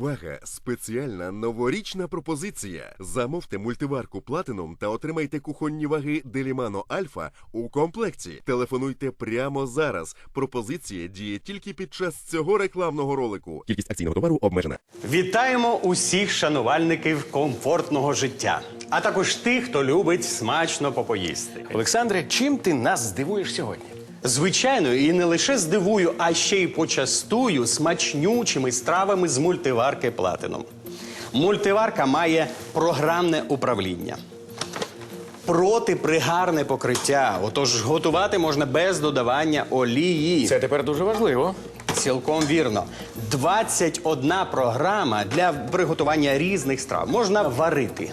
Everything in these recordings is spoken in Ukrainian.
Увага! Спеціальна новорічна пропозиція. Замовте мультиварку Platinum та отримайте кухонні ваги Делімано Альфа у комплекті. Телефонуйте прямо зараз. Пропозиція діє тільки під час цього рекламного ролику. Кількість акційного товару обмежена. Вітаємо усіх шанувальників комфортного життя, а також тих, хто любить смачно попоїсти. Олександре, чим ти нас здивуєш сьогодні? Звичайно, і не лише здивую, а ще й почастую смачнючими стравами з мультиварки Platinum. Мультиварка має програмне управління. Протипригарне покриття. Отож, готувати можна без додавання олії. Це тепер дуже важливо. Цілком вірно. 21 програма для приготування різних страв. Можна варити,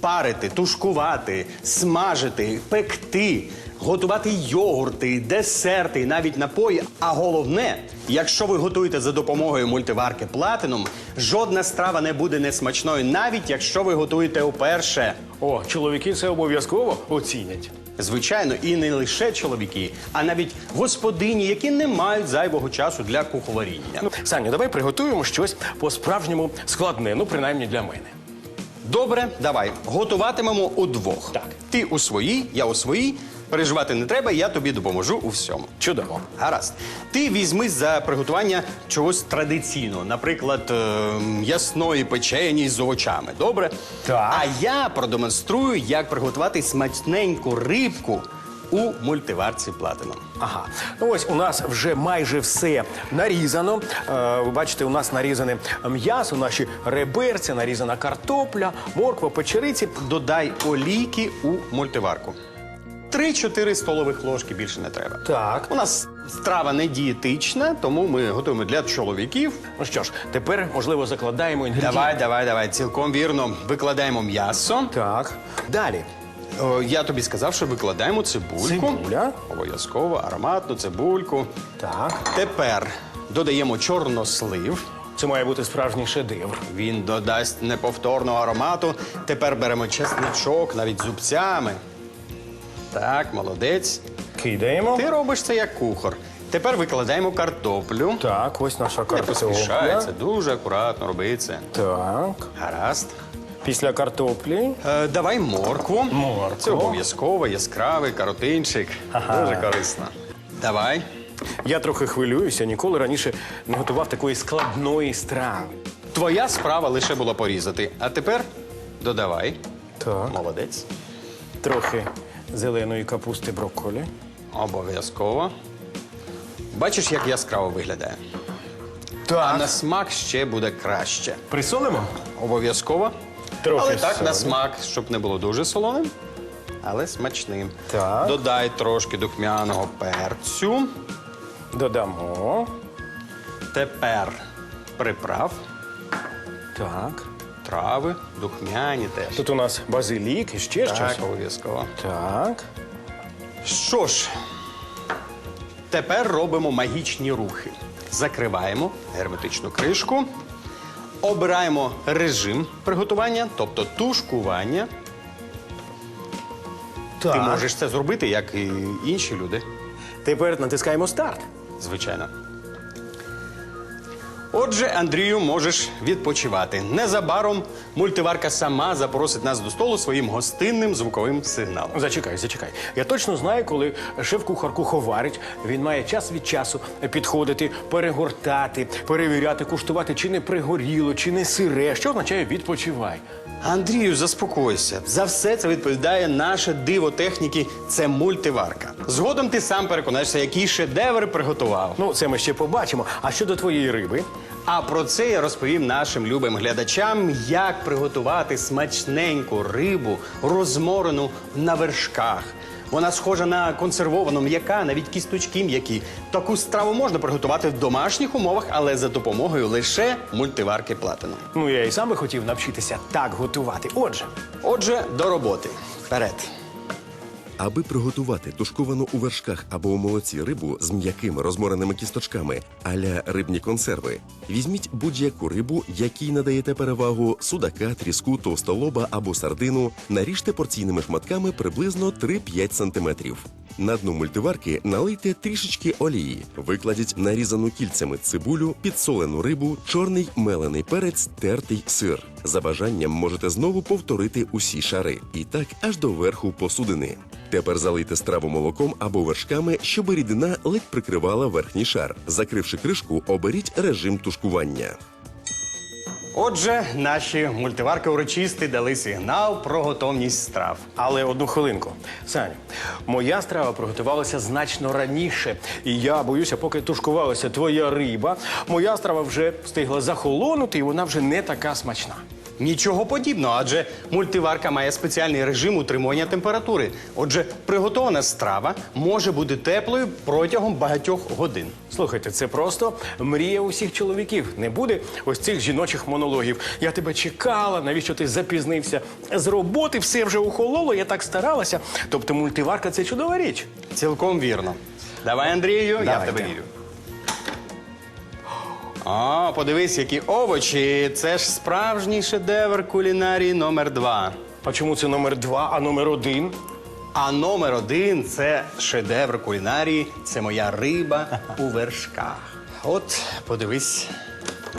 парити, тушкувати, смажити, пекти, готувати йогурти, десерти, навіть напої. А головне, якщо ви готуєте за допомогою мультиварки Platinum, жодна страва не буде несмачною, навіть якщо ви готуєте уперше. О, чоловіки це обов'язково оцінять. Звичайно, і не лише чоловіки, а навіть господині, які не мають зайвого часу для куховаріння. Ну, Саню, давай приготуємо щось по-справжньому складне, ну принаймні для мене. Добре, давай. Готуватимемо удвох. Так. Ти у своїй, я у своїй. Переживати не треба, я тобі допоможу у всьому. Чудово. Гаразд. Ти візьмись за приготування чогось традиційного, наприклад, е, ясної печені з овочами. Добре? Так. А я продемонструю, як приготувати смачненьку рибку у мультиварці Platinum. Ага, ну ось у нас вже майже все нарізано. Е, ви бачите, у нас нарізане м'ясо, наші реберця, нарізана картопля, морква, печериці. Додай олійки у мультиварку. 3-4 столових ложки більше не треба. Так. У нас страва не дієтична, тому ми готуємо для чоловіків. Ну що ж, тепер можливо закладаємо інгредієнти. Давай, давай, давай. Цілком вірно. Викладаємо м'ясо. Так. Далі. О, я тобі сказав, що викладаємо цибульку. Цибуля. Обов'язково ароматну цибульку. Так. Тепер додаємо чорнослив. Це має бути справжній шедевр. Він додасть неповторного аромату. Тепер беремо чесничок, навіть зубцями. Так, молодець. Кидаємо. Ти робиш це як кухар. Тепер викладаємо картоплю. Так, ось наша Не картопля. поспішається, дуже акуратно роби це. Так. Гаразд. Після картоплі. Е, давай моркву. Моркву. Це обов'язково яскравий каротинчик. Дуже корисно. Давай. Я трохи хвилююся, ніколи раніше не готував такої складної страви. Твоя справа лише була порізати. А тепер додавай. Так. Молодець. Трохи зеленої капусти брокколі. Обов'язково. Бачиш, як яскраво виглядає. А на смак ще буде краще. Присолимо? Обов'язково. Трохи Але так, на смак, щоб не було дуже солоним, але смачним. Так. Додай трошки духмяного перцю. Додамо. Тепер приправ, Так. Трави, духмяні теж. Тут у нас базилік і ще Так, щось. обов'язково. Так. Що ж, тепер робимо магічні рухи. Закриваємо герметичну кришку, обираємо режим приготування, тобто тушкування. Так. Ти можеш це зробити, як і інші люди. Тепер натискаємо старт. Звичайно. Отже, Андрію, можеш відпочивати. Незабаром мультиварка сама запросить нас до столу своїм гостинним звуковим сигналом. Зачекай, зачекай. Я точно знаю, коли шеф-кухар куховарить, він має час від часу підходити, перегортати, перевіряти, куштувати, чи не пригоріло, чи не сире. Що означає відпочивай. Андрію, заспокойся. За все це відповідає наше диво техніки. Це мультиварка. Згодом ти сам переконаєшся, який шедевр приготував. Ну, це ми ще побачимо. А щодо твоєї риби, А про це я розповім нашим любим глядачам, як приготувати смачненьку рибу, розморену на вершках. Вона схожа на консервовану м'яка, навіть кісточки м'які. Таку страву можна приготувати в домашніх умовах, але за допомогою лише мультиварки Platinum. ну я і сам би хотів навчитися так готувати. Отже, Отже, до роботи. Вперед. Аби приготувати тушковану у вершках або у молоці рибу з м'якими розмореними кісточками аля рибні консерви, візьміть будь-яку рибу, якій надаєте перевагу судака, тріску, товстолоба або сардину, наріжте порційними шматками приблизно 3-5 см. На дно мультиварки налийте трішечки олії, викладіть нарізану кільцями цибулю, підсолену рибу, чорний мелений перець, тертий сир. За бажанням можете знову повторити усі шари. І так аж до верху посудини. Тепер залийте страву молоком або вершками, щоб рідина ледь прикривала верхній шар. Закривши кришку, оберіть режим тушкування. Отже, наші мультиварки урочисти дали сигнал про готовність страв. Але одну хвилинку. Саня, моя страва приготувалася значно раніше. І я боюся, поки тушкувалася твоя риба, моя страва вже встигла захолонути, і вона вже не така смачна. Нічого подібного, адже мультиварка має спеціальний режим утримування температури. Отже, приготована страва може бути теплою протягом багатьох годин. Слухайте, це просто мрія усіх чоловіків. Не буде ось цих жіночих монологів. Я тебе чекала, навіщо ти запізнився? З роботи все вже ухололо, я так старалася. Тобто мультиварка це чудова річ. Цілком вірно. Давай, Андрію, я в тебе вірю. О, подивись, які овочі. Це ж справжній шедевр кулінарії номер два. А чому це номер два, а номер один? А номер один це шедевр кулінарії. Це моя риба у вершках. От, подивись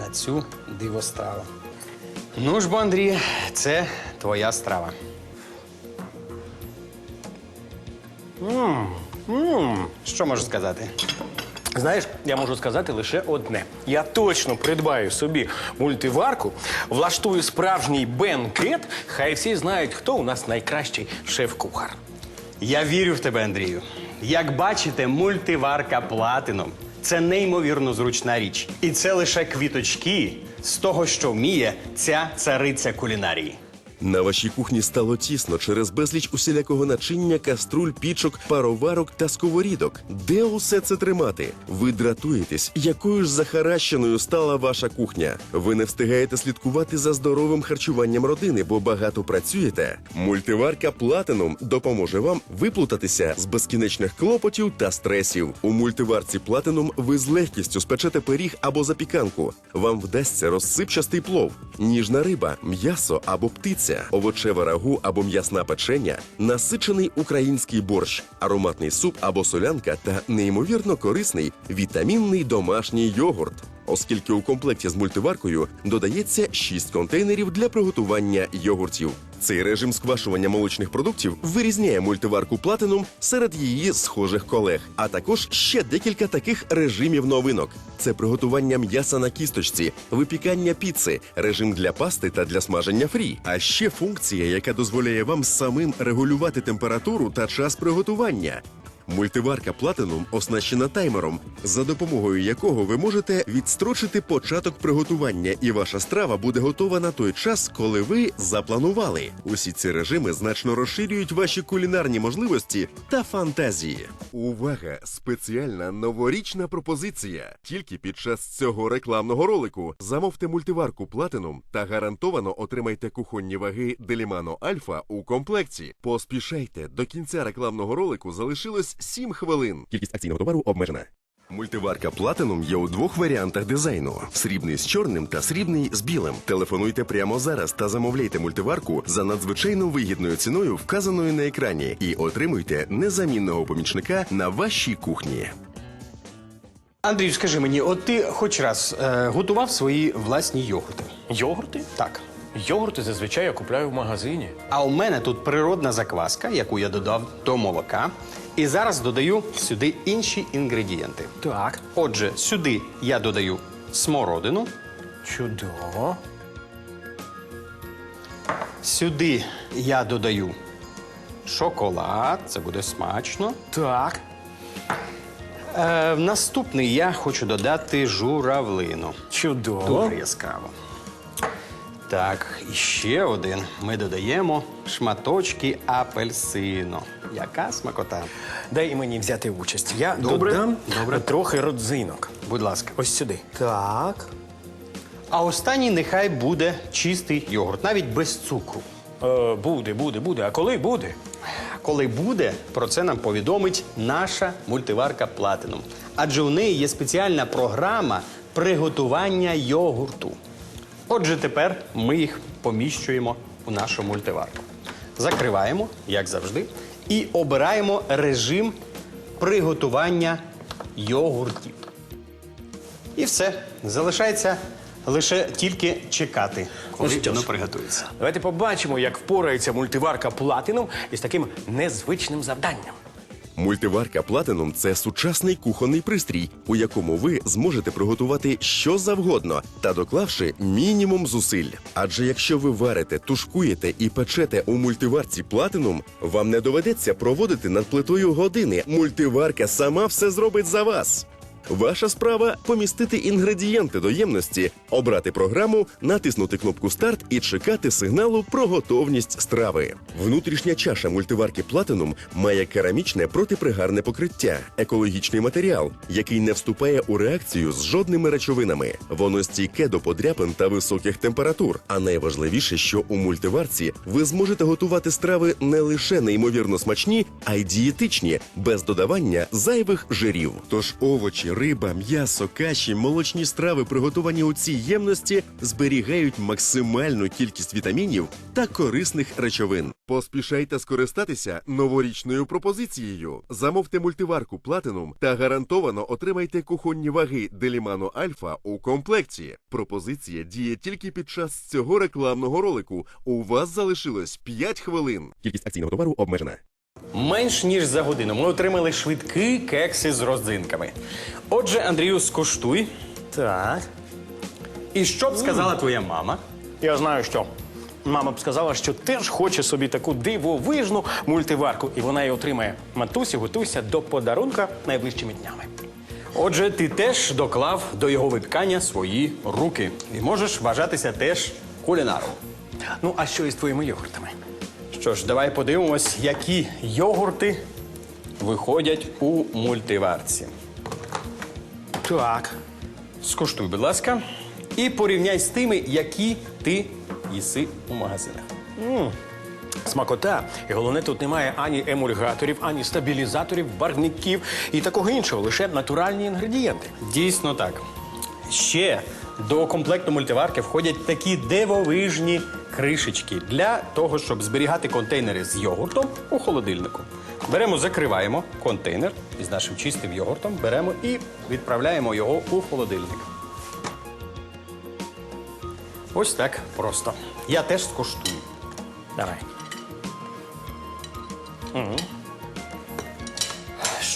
на цю дивостраву. Ну ж бо, Андрій, це твоя страва. Що можу сказати? Знаєш, я можу сказати лише одне: я точно придбаю собі мультиварку, влаштую справжній бенкет. Хай всі знають, хто у нас найкращий шеф-кухар. Я вірю в тебе, Андрію. Як бачите, мультиварка Platinum – це неймовірно зручна річ. І це лише квіточки з того, що вміє ця цариця кулінарії. На вашій кухні стало тісно через безліч усілякого начиння, каструль, пічок, пароварок та сковорідок. Де усе це тримати? Ви дратуєтесь, якою ж захаращеною стала ваша кухня. Ви не встигаєте слідкувати за здоровим харчуванням родини, бо багато працюєте. Мультиварка Platinum допоможе вам виплутатися з безкінечних клопотів та стресів. У мультиварці Platinum ви з легкістю спечете пиріг або запіканку. Вам вдасться розсипчастий плов, ніжна риба, м'ясо або птиця, овочеве рагу або м'ясна печення, насичений український борщ, ароматний суп або солянка та неймовірно корисний вітамінний домашній йогурт. Оскільки у комплекті з мультиваркою додається 6 контейнерів для приготування йогуртів. Цей режим сквашування молочних продуктів вирізняє мультиварку Platinum серед її схожих колег, а також ще декілька таких режимів новинок: це приготування м'яса на кісточці, випікання піци, режим для пасти та для смаження фрі. А ще функція, яка дозволяє вам самим регулювати температуру та час приготування. Мультиварка Platinum оснащена таймером, за допомогою якого ви можете відстрочити початок приготування, і ваша страва буде готова на той час, коли ви запланували. Усі ці режими значно розширюють ваші кулінарні можливості та фантазії. Увага! Спеціальна новорічна пропозиція. Тільки під час цього рекламного ролику замовте мультиварку Platinum та гарантовано отримайте кухонні ваги Делімано Альфа у комплекті. Поспішайте до кінця рекламного ролику залишилось 7 хвилин. Кількість акційного товару обмежена. Мультиварка Platinum є у двох варіантах дизайну: срібний з чорним та срібний з білим. Телефонуйте прямо зараз та замовляйте мультиварку за надзвичайно вигідною ціною, вказаною на екрані, і отримуйте незамінного помічника на вашій кухні. Андрію, скажи мені, от ти хоч раз е, готував свої власні йогурти? Йогурти? Так. Йогурти зазвичай я купляю в магазині. А у мене тут природна закваска, яку я додав до молока. І зараз додаю сюди інші інгредієнти. Так. Отже, сюди я додаю смородину, Чудово. сюди я додаю шоколад, це буде смачно. Так. Е, в наступний я хочу додати журавлину. Чудово. Дуже яскраво. Так, і ще один. Ми додаємо шматочки апельсину. Яка смакота. Дай і мені взяти участь. Я Добре. додам Добре. трохи родзинок. Будь ласка. Ось сюди. Так. А останній нехай буде чистий йогурт, навіть без цукру. Е, буде, буде, буде. А коли буде? Коли буде, про це нам повідомить наша мультиварка Platinum. Адже у неї є спеціальна програма приготування йогурту. Отже, тепер ми їх поміщуємо у нашу мультиварку. Закриваємо, як завжди, і обираємо режим приготування йогуртів. І все. Залишається лише тільки чекати, коли Ну що ж. воно приготується. Давайте побачимо, як впорається мультиварка Platinum із таким незвичним завданням. Мультиварка Platinum – це сучасний кухонний пристрій, у якому ви зможете приготувати що завгодно та доклавши мінімум зусиль. Адже якщо ви варите, тушкуєте і печете у мультиварці Platinum, вам не доведеться проводити над плитою години. Мультиварка сама все зробить за вас. Ваша справа помістити інгредієнти до ємності, обрати програму, натиснути кнопку Старт і чекати сигналу про готовність страви. Внутрішня чаша мультиварки Platinum має керамічне протипригарне покриття, екологічний матеріал, який не вступає у реакцію з жодними речовинами. Воно стійке до подряпин та високих температур. А найважливіше, що у мультиварці ви зможете готувати страви не лише неймовірно смачні, а й дієтичні, без додавання зайвих жирів. Тож овочі, риба, м'ясо, каші, молочні страви, приготовані у цій ємності, зберігають максимальну кількість вітамінів та корисних речовин. Поспішайте скористатися новорічною пропозицією. Замовте мультиварку Platinum та гарантовано отримайте кухонні ваги Делімано Альфа у комплекті. Пропозиція діє тільки під час цього рекламного ролику. У вас залишилось 5 хвилин. Кількість акційного товару обмежена. Менш ніж за годину ми отримали швидкі кекси з родзинками. Отже, Андрію, скуштуй. Так. І що б сказала твоя мама? Я знаю, що. Мама б сказала, що теж хоче собі таку дивовижну мультиварку, і вона її отримає. Матусі, готуйся до подарунка найближчими днями. Отже, ти теж доклав до його виткання свої руки і можеш вважатися теж кулінаром. Ну, а що із твоїми йогуртами? Що ж, давай подивимось, які йогурти виходять у мультиварці. Так. Скуштуй, будь ласка, і порівняй з тими, які ти їси у магазинах. Смакота. І головне, тут немає ані емульгаторів, ані стабілізаторів, барвників і такого іншого, лише натуральні інгредієнти. Дійсно так. Ще до комплекту мультиварки входять такі дивовижні кришечки для того, щоб зберігати контейнери з йогуртом у холодильнику. Беремо, закриваємо контейнер із нашим чистим йогуртом, беремо і відправляємо його у холодильник. Ось так просто. Я теж скуштую. Давай.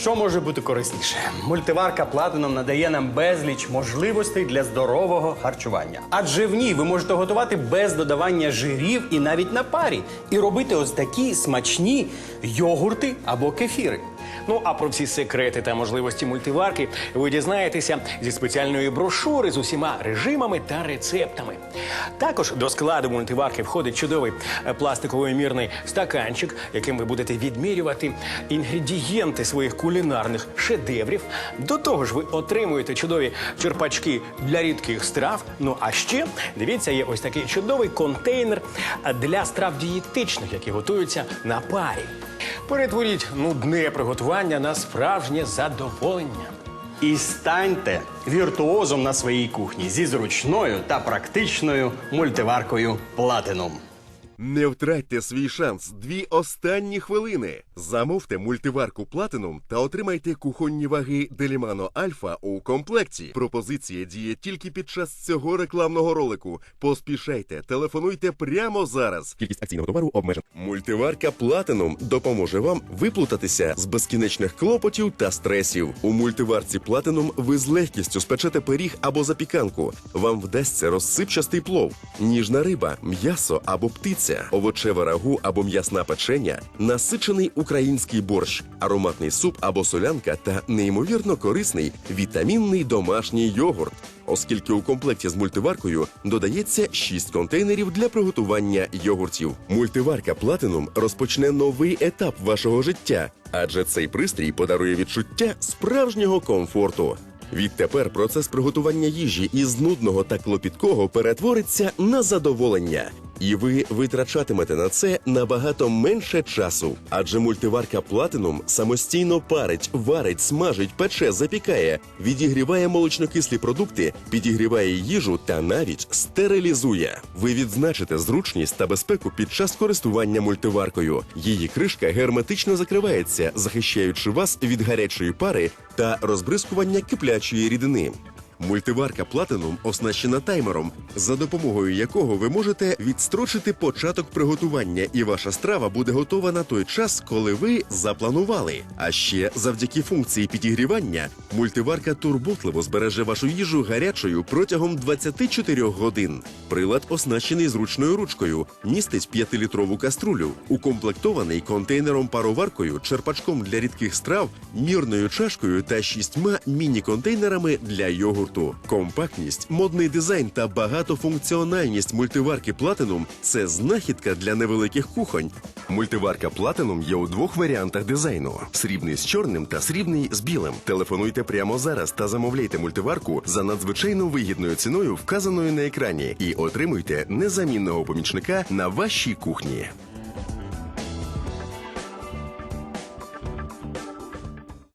Що може бути корисніше? Мультиварка Platinum надає нам безліч можливостей для здорового харчування. Адже в ній ви можете готувати без додавання жирів і навіть на парі, і робити ось такі смачні йогурти або кефіри. Ну а про всі секрети та можливості мультиварки ви дізнаєтеся зі спеціальної брошури з усіма режимами та рецептами. Також до складу мультиварки входить чудовий е, пластиковий мірний стаканчик, яким ви будете відмірювати інгредієнти своїх кулінарних шедеврів. До того ж, ви отримуєте чудові черпачки для рідких страв. Ну а ще дивіться, є ось такий чудовий контейнер е, для страв дієтичних, які готуються на парі. Перетворіть нудне приготування на справжнє задоволення. І станьте віртуозом на своїй кухні зі зручною та практичною мультиваркою Platinum. Не втратьте свій шанс. Дві останні хвилини. Замовте мультиварку Platinum та отримайте кухонні ваги Делімано Альфа у комплекті. Пропозиція діє тільки під час цього рекламного ролику. Поспішайте, телефонуйте прямо зараз. Кількість акційного товару обмежена. Мультиварка Platinum допоможе вам виплутатися з безкінечних клопотів та стресів. У мультиварці Platinum ви з легкістю спечете пиріг або запіканку. Вам вдасться розсипчастий плов, ніжна риба, м'ясо або птиця, овочеве рагу або м'ясна печення, насичений український борщ, ароматний суп або солянка та неймовірно корисний вітамінний домашній йогурт. Оскільки у комплекті з мультиваркою додається 6 контейнерів для приготування йогуртів. Мультиварка Platinum розпочне новий етап вашого життя, адже цей пристрій подарує відчуття справжнього комфорту. Відтепер процес приготування їжі із нудного та клопіткого перетвориться на задоволення. І ви витрачатимете на це набагато менше часу, адже мультиварка Platinum самостійно парить, варить, смажить, пече, запікає, відігріває молочнокислі продукти, підігріває їжу та навіть стерилізує. Ви відзначите зручність та безпеку під час користування мультиваркою. Її кришка герметично закривається, захищаючи вас від гарячої пари та розбризкування киплячої рідини. Мультиварка Platinum оснащена таймером, за допомогою якого ви можете відстрочити початок приготування, і ваша страва буде готова на той час, коли ви запланували. А ще завдяки функції підігрівання мультиварка турботливо збереже вашу їжу гарячою протягом 24 годин. Прилад оснащений зручною ручкою, містить 5-літрову каструлю, укомплектований контейнером пароваркою, черпачком для рідких страв, мірною чашкою та шістьма міні-контейнерами для йогурту. Компактність, модний дизайн та багатофункціональність мультиварки Platinum – це знахідка для невеликих кухонь. Мультиварка Platinum є у двох варіантах дизайну: срібний з чорним та срібний з білим. Телефонуйте прямо зараз та замовляйте мультиварку за надзвичайно вигідною ціною, вказаною на екрані, і отримуйте незамінного помічника на вашій кухні.